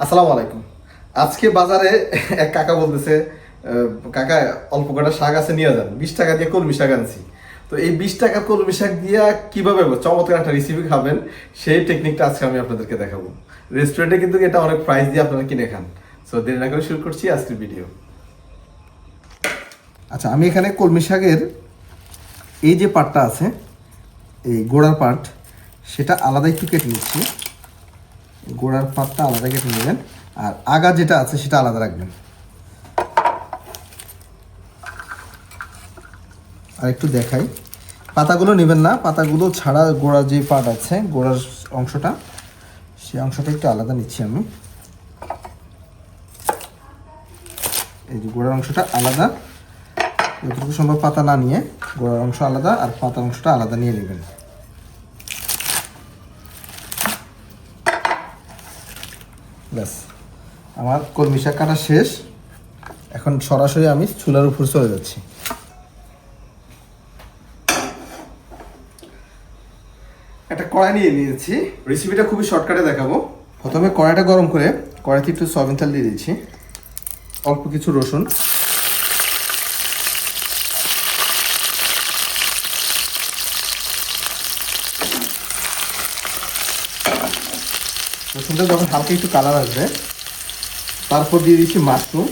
আসসালামু আলাইকুম। আজকে বাজারে এক কাকা বলতেছে কাকা, অল্প কটা শাক আছে, নিয়ে যান। বিশ টাকা দিয়ে কলমি শাক আনছি। তো এই বিশ টাকা কলমি শাক দিয়ে কীভাবে চমৎকার একটা রেসিপি খাবেন। সেই টেকনিকটা আজকে আমি আপনাদেরকে দেখাবো। রেস্টুরেন্টে কিন্তু এটা অনেক প্রাইস দিয়ে আপনারা কিনে খান। সো দেরি না করে শুরু করছি আজকের ভিডিও আচ্ছা আমি এখানে কলমি শাকের এই যে পার্টটা আছে, এই গোড়ার পার্ট সেটা আলাদা একটু কেটে নিচ্ছি। গোড়ার পাতটা আলাদা কেটে নেবেন। আর আগা যেটা আছে সেটা আলাদা রাখবেন। আর একটু দেখাই। পাতাগুলো নেবেন না। পাতাগুলো ছাড়া গোড়ার যে পাট আছে, গোড়ার অংশটা, সেই অংশটা একটু আলাদা নিচ্ছি আমি। এই যে গোড়ার অংশটা আলাদা। যতটুকু সম্ভব পাতা না নিয়ে গোড়ার অংশ আলাদা আর পাতার অংশটা আলাদা নিয়ে নেবেন। ব্যাস। আমার কলমি শাক কাটা শেষ। এখন সরাসরি আমি চুলার উপর চলে যাচ্ছি। একটা কড়াই নিয়ে নিয়েছি। রেসিপিটা খুবই শর্টকাটে দেখাবো। প্রথমে কড়াইটা গরম করে কড়াইতে একটু সয়াবিন তেল দিয়ে দিয়েছি অল্প কিছু রসুন। রসুনটা যখন হালকা একটু কালার আসবে, তারপর দিয়ে দিচ্ছি মাশরুম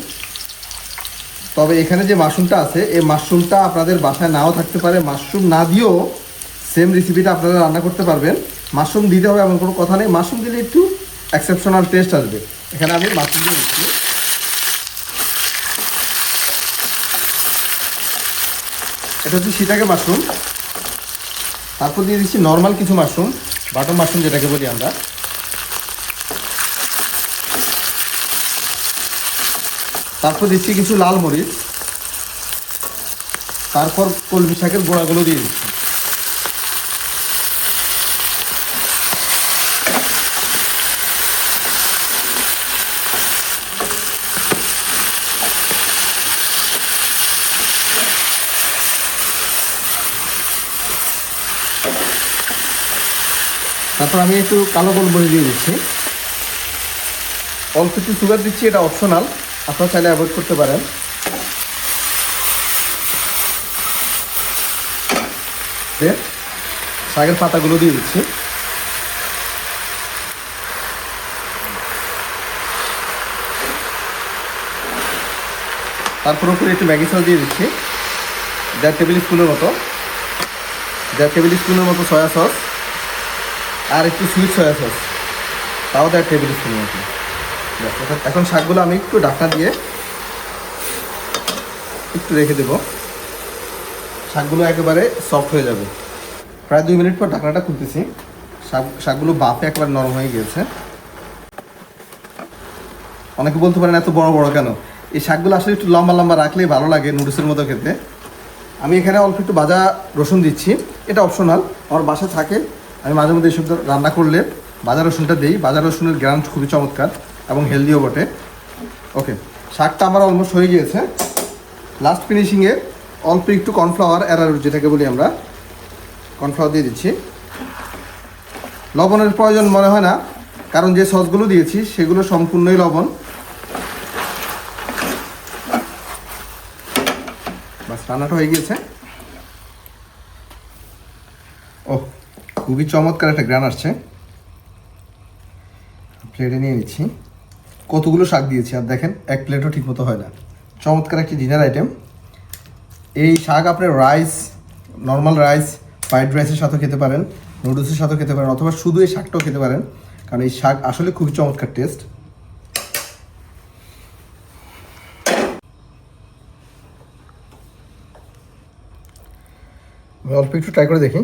তবে এখানে যে মাশরুমটা আছে, এই মাশরুমটা আপনাদের বাসায় নাও থাকতে পারে। মাশরুম না দিয়েও সেম রেসিপিটা আপনারা রান্না করতে পারবেন। মাশরুম দিতে হবে এমন কোনো কথা নেই। মাশরুম দিলে একটু এক্সেপশনাল টেস্ট আসবে। এখানে আমি মাশরুম দিয়ে দিচ্ছি। এটা হচ্ছে শীতাকে মাশরুম তারপর দিয়ে দিচ্ছি নর্মাল কিছু মাশরুম বাটন মাশরুম যেটাকে বলি আমরা। তারপর দিচ্ছি কিছু লাল মরিচ। তারপর কলমি শাকের গোড়াগুলো দিয়ে দিচ্ছি। তারপর আমি একটু কালো গোলমরিচ দিয়ে দিচ্ছি। অল্প একটু সুগার দিচ্ছি, এটা অপশনাল আপনারা চাইলে অ্যাভয়েড করতে পারেন। শাকের পাতাগুলো দিয়ে দিচ্ছি। তারপর উপরে একটু ম্যাগি সস দিয়ে দিচ্ছি। দেড় টেবিল স্পুনের মতো। দেড় টেবিল স্পুনের মতো সয়া সস। আর একটু সুইট সয়া সস। তাও দেড় টেবিল স্পুনের মতো। এখন- শাকগুলো আমি একটু ঢাকনা দিয়ে একটু রেখে দেব। শাকগুলো একেবারে সফট হয়ে যাবে। প্রায় দুই মিনিট পর ঢাকনাটা খুলতেছি। শাক শাকগুলো বাপে একেবারে নরম হয়ে গিয়েছে। অনেকে বলতে পারেন, এত বড় বড় কেন? এই শাকগুলো আসলে একটু লম্বা লম্বা রাখলেই ভালো লাগে নুডলসের মতো খেতে। আমি এখানে অল্প একটু ভাজা রসুন দিচ্ছি। এটা অপশনাল আমার বাসা থাকে। আমি মাঝে মধ্যে এইসব রান্না করলে ভাজা রসুনটা দিই। বাজার রসুনের গ্রান্ট খুবই চমৎকার। এবং হেলদিও বটে। ওকে শাকটা আমার অলমোস্ট হয়ে গিয়েছে। লাস্ট ফিনিশিংয়ে অল্প একটু কর্নফ্লাওয়ার অ্যারারুট যেটাকে বলি আমরা কর্নফ্লাওয়ার দিয়ে দিচ্ছি। লবণের প্রয়োজন মনে হয় না, কারণ যে সসগুলো দিয়েছি, সেগুলো সম্পূর্ণই লবণ। বাস, রান্নাটা হয়ে গিয়েছে। ও খুবই চমৎকার একটা গ্রান আসছে। প্লেটে নিয়ে নিচ্ছি। কতগুলো শাক দিয়েছি? আর দেখেন, এক প্লেটও ঠিকমতো হয় না। চমৎকার একটি ডিনার আইটেম এই শাক আপনি রাইস নর্মাল রাইস ফ্রাইড রাইসের সাথেও খেতে পারেন নুডলসের সাথেও খেতে পারেন, অথবা শুধু এই শাকটাও খেতে পারেন, কারণ এই শাক আসলে খুবই চমৎকার টেস্ট অল্প একটু ট্রাই করে দেখি।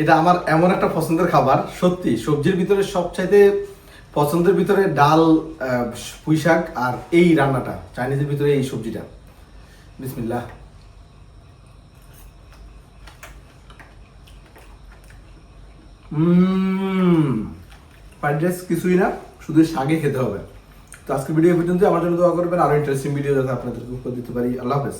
এটা আমার এমন একটা পছন্দের খাবার, সত্যি, সবজির ভিতরে সবচাইতে পছন্দের ভিতরে ডাল পুঁই শাক আর এই রান্নাটা, চাইনিজের ভিতরে এই সবজিটা। বিসমিল্লাহ। ফ্রাইড রাইস কিছুই না, শুধু শাকে খেতে হবে। তো আজকের ভিডিও পর্যন্ত আমার জন্য দোয়া করবেন, আরও ইন্টারেস্টিং ভিডিও যাতে আপনাদেরকে উপর দিতে পারি। আল্লাহ হাফেজ।